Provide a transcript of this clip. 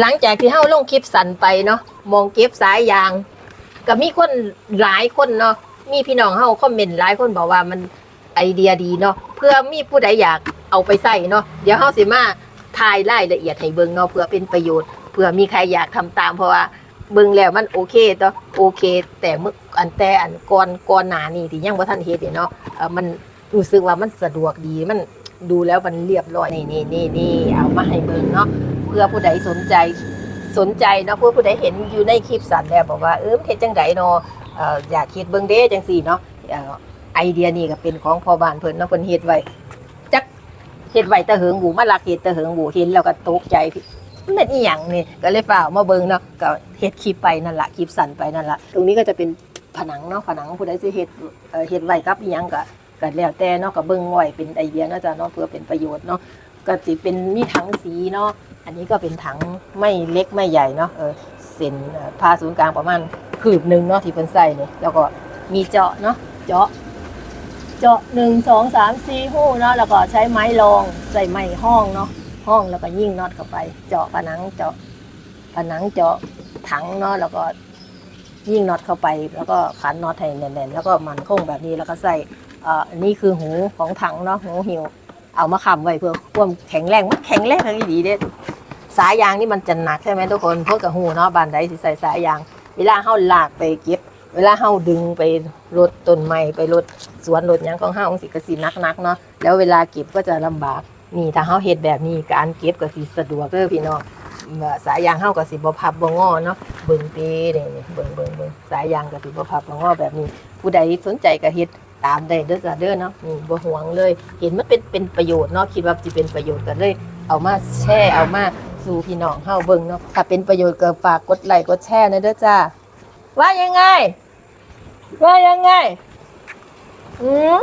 หลังจากที่เฮาลงคลิปสั่นไปเนาะมองเก็บสายยาง ก็มีคนหลายคนเนาะมีพี่น้องเฮาคอมเมนต์หลายคนบอกว่ามันไอเดียดีเนาะเพื่อมีผู้ใดอยากเอาไปใส่เนาะเดี๋ยวเฮาสิมาทายรายละเอียดให้เบิ่งเนาะเพื่อเป็นประโยชน์เพื่อมีใครอยากทำตามเพราะว่าเบิ่งแล้วมันโอเคเนาะโอเค แต่เมึกอันแต่อันก่อนก่อนหน้านี้ที่ยังบ่ทันเฮ็ดเนาะเออมันรู้สึกว่ามันสะดวกดีมันดูแล้วมันเรียบร้อยนี่นี่นี่นี่เอามาให้เบิ่งเนาะ พื่อผู้ใดสนใจสนใจเนาะเพื่อผู้ใดเห็นอยู่ในคลิปสั่นแล้วบอกว่าเออเฮ็ดจังไดเนาะอยากเฮ็ดเบิ่งเด้จังซี่เนาะไอเดียนี่ก็เป็นของพ่อบ้านเพิ่นเนาะเพิ่นเฮ็ดไว้จักเฮ็ดไว้ต่เหิงบูมาลักเฮ็ดต่เหิงบูเห็นแล้วก็ตกใจพี่มันเป็นอีหยังนี่ก็เลยฝ่ามาเบิ่งเนาะก็เฮ็ดคลิปไปนั่นละคลิปสั่นไปนั่นละตรงนี้ก็จะเป็นผนังเนาะผนังผู้ใดสิเฮ็ดเฮ็ดไว้กับอีหยังก็ก็แล้วแต่เนาะก็เบิ่งไว้เป็นไอเดียเนาะจ้ะเนาะเพื่อเป็นประโยชน์เนาะ ก็สิเป็นมีถังสีเนาะอันนี้ก็เป็นถังไม่เล็กไม่ใหญ่เนาะเออเส้นเอ่อผ่าศูนย์กลางประมาณคืบหนึ่งเนาะที่เพิ่นใส่เนี่ยแล้วก็มีเจาะเนาะเจาะ เจาะหนึ่งสองสามสี่หู้เนาะแล้วก็ใช้ไม้รองใส่ไม้ห้องเนาะห้องแล้วก็ยิ่งน็อตเข้าไป เจาะผนังเจาะผนังเจาะถังเนาะแล้วก็ยิ่งน็อตเข้าไป แล้วก็ขันน็อตให้แน่นๆแล้วก็มันคงแบบนี้แล้วก็ใส่อ่ออันนี้คือหูของถังเนาะหูหิว เอามาค้ำไว้เพื่อความแข็งแรงมันแข็งแรงอะไรดีเด้สายยางนี่มันจะหนักใช่ไหมทุกคนเพื่อกับหูเนาะบานใดที่ใส่สายยาง เวลาเฮาลากไปเก็บ เวลาเฮาดึงไปรถต้นไม้ไปรถสวนรถยังของเฮาสิกสิหนักๆเนาะแล้วเวลาเก็บก็จะลำบากนี่ถ้าเฮาเฮ็ดแบบนี้การเก็บก็สิสะดวกเด้อพี่น้องสายยางเฮาก็สิบ่พับบ่งอเนาะเบิ่งเตนี่นี่เบิ่งเบิ่งเบิ่งสายยางก็สิบ่พับบ่งอแบบนี้ ผู้ใดสนใจก็เฮ็ด ตามได้เด้อจ้ะเด้อเนาะนี่บ่ห่วงเลย เห็นมันเป็นเป็นประโยชน์เนาะคิดว่าสิเป็นประโยชน์ก็เลย เอามาแชร์เอามาสู่พี่น้องเฮาเบิ่งเนาะถ้าเป็นประโยชน์ก็ฝากกดไลค์กดแชร์นะเด้อจ้าว่ายังไง ว่ายังไงอืม